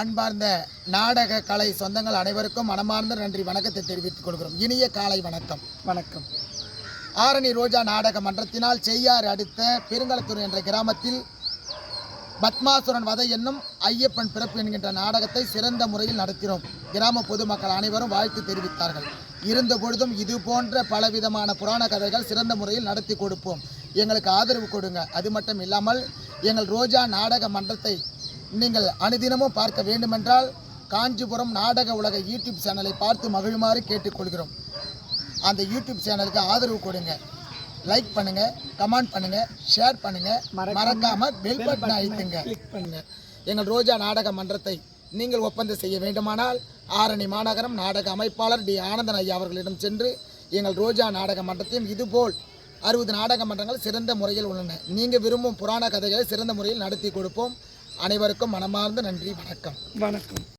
அன்பார்ந்த நாடக கலை சொந்தங்கள் அனைவருக்கும் மனமார்ந்த நன்றி வணக்கத்தை தெரிவித்துக் கொள்கிறோம். இனிய காலை வணக்கம். வணக்கம். ஆரணி ரோஜா நாடக மன்றத்தினால் செய்யாறு அடுத்த பெருங்கலத்தூர் என்ற கிராமத்தில் பத்மாசுரன் வதை என்னும் ஐயப்பன் பிறப்பு என்கின்ற நாடகத்தை சிறந்த முறையில் நடத்தினோம். கிராம பொதுமக்கள் அனைவரும் வாழ்த்து தெரிவித்தார்கள். இருந்த பொழுதும் இது போன்ற பலவிதமான புராண கதைகள் சிறந்த முறையில் நடத்தி கொடுப்போம். எங்களுக்கு ஆதரவு கொடுங்க. அது மட்டும் இல்லாமல் எங்கள் ரோஜா நாடக மன்றத்தை நீங்கள் அனுதினமும் பார்க்க வேண்டுமென்றால் காஞ்சிபுரம் நாடக உலக யூடியூப் சேனலை பார்த்து மகிழுமாறு கேட்டுக்கொள்கிறோம். அந்த யூடியூப் சேனலுக்கு ஆதரவு கொடுங்க. லைக் பண்ணுங்க கமெண்ட் பண்ணுங்க ஷேர் பண்ணுங்க. மறக்காம பெல் பட்டன் அழுத்துங்க. கிளிக் பண்ணுங்க. எங்கள் ரோஜா நாடக மன்றத்தை நீங்கள் ஒப்பந்தம் செய்ய வேண்டுமானால் ஆரணி மாநகரம் நாடக அமைப்பாளர் டி ஆனந்தன் ஐயா அவர்களிடம் சென்று எங்கள் ரோஜா நாடக மன்றத்தையும் இதுபோல் அறுபது நாடக மன்றங்கள் சிறந்த முறையில் உள்ளன. நீங்கள் விரும்பும் புராண கதைகளை சிறந்த முறையில் நடத்தி கொடுப்போம். அனைவருக்கும் மனமார்ந்த நன்றி வணக்கம். வணக்கம்.